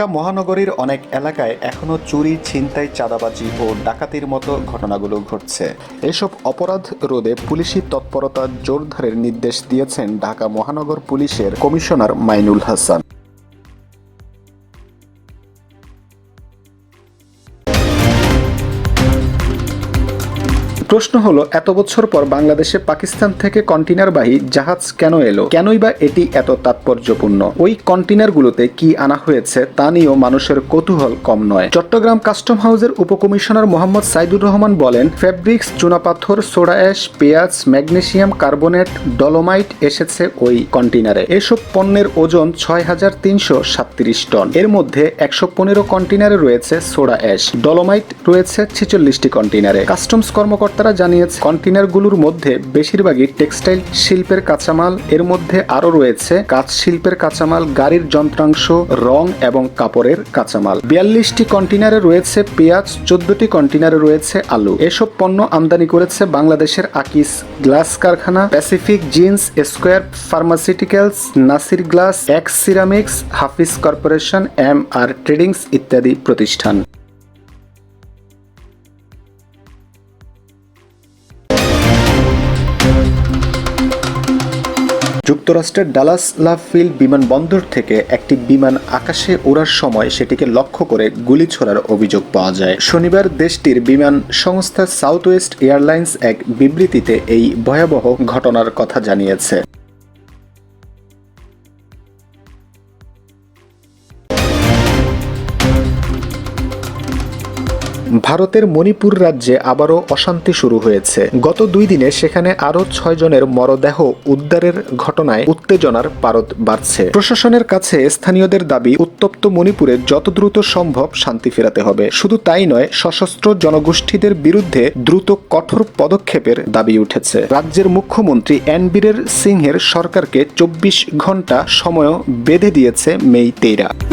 ঢাকা মহানগরীর অনেক এলাকায় এখনও চুরি, ছিনতাই, চাঁদাবাজি ও ডাকাতির মতো ঘটনাগুলো ঘটছে। এসব অপরাধ রোধে পুলিশি তৎপরতা জোরধারের নির্দেশ দিয়েছেন ঢাকা মহানগর পুলিশের কমিশনার মাইনুল হাসান। প্রশ্ন হলো, এত বছর পর বাংলাদেশে পাকিস্তান থেকে কন্টেনারবাহী জাহাজ কেন এলো? কেনই বা এটি এত তাৎপর্যপূর্ণ? ওই কন্টেনারগুলোতে কি আনা হয়েছে তা নিয়েও মানুষের কৌতূহল কম নয়। চট্টগ্রাম কাস্টম হাউসের উপকমিশনার মোহাম্মদ সাইদুর রহমান বলেন, ফেব্রিক্স চুনাপাথর সোডা অ্যাশ, পেঁয়াজ, ম্যাগনেশিয়াম, কার্বনেট, ডলোমাইট এসেছে ওই কন্টেনারে এসব পণ্যের ওজন ছয় হাজার তিনশো সাতত্রিশ টন। এর মধ্যে একশো পনেরো কন্টেনারে রয়েছে সোডা অ্যাশ, ডলোমাইট রয়েছে ছেচল্লিশটি কন্টেনারে কাস্টমস কর্মকর্তারা জানিয়েছে কন্টেনারগুলোর মধ্যে বেশিরভাগই টেক্সটাইল শিল্পের কাঁচামাল। এর মধ্যে আরও রয়েছে কাঁচ শিল্পের কাঁচামাল, গাড়ির যন্ত্রাংশ, রং এবং কাপড়ের কাঁচামাল। বিয়াল্লিশটি কন্টেনারে রয়েছে পেঁয়াজ, চোদ্দটি কন্টেনারে রয়েছে আলু। এসব পণ্য আমদানি করেছে বাংলাদেশের আকিস গ্লাস কারখানা, Pacific Jeans Square Pharmaceuticals, Nasir glass, X Ceramics, Hafiz corporation, M R tradings ইত্যাদি প্রতিষ্ঠান। যুক্তরাষ্ট্রের ডালাস লাফিল্ড বিমানবন্দর থেকে একটি বিমান আকাশে ওড়ার সময় সেটিকে লক্ষ্য করে গুলি ছোড়ার অভিযোগ পাওয়া যায়। শনিবার দেশটির বিমান সংস্থা সাউথ ওয়েস্ট এয়ারলাইন্স এক বিবৃতিতে এই ভয়াবহ ঘটনার কথা জানিয়েছে। ভারতের মণিপুর রাজ্যে আবারও অশান্তি শুরু হয়েছে। গত দুই দিনে সেখানে আরও ছয় জনের মরদেহ উদ্ধারের ঘটনায় উত্তেজনার পারদ বাড়ছে। প্রশাসনের কাছে স্থানীয়দের দাবি, উত্তপ্ত মণিপুরে যত দ্রুত সম্ভব শান্তি ফেরাতে হবে। শুধু তাই নয়, সশস্ত্র জনগোষ্ঠীদের বিরুদ্ধে দ্রুত কঠোর পদক্ষেপের দাবি উঠেছে। রাজ্যের মুখ্যমন্ত্রী এন বীরের সিংহের সরকারকে চব্বিশ ঘণ্টা সময়ও বেঁধে দিয়েছে মেই তেইরা।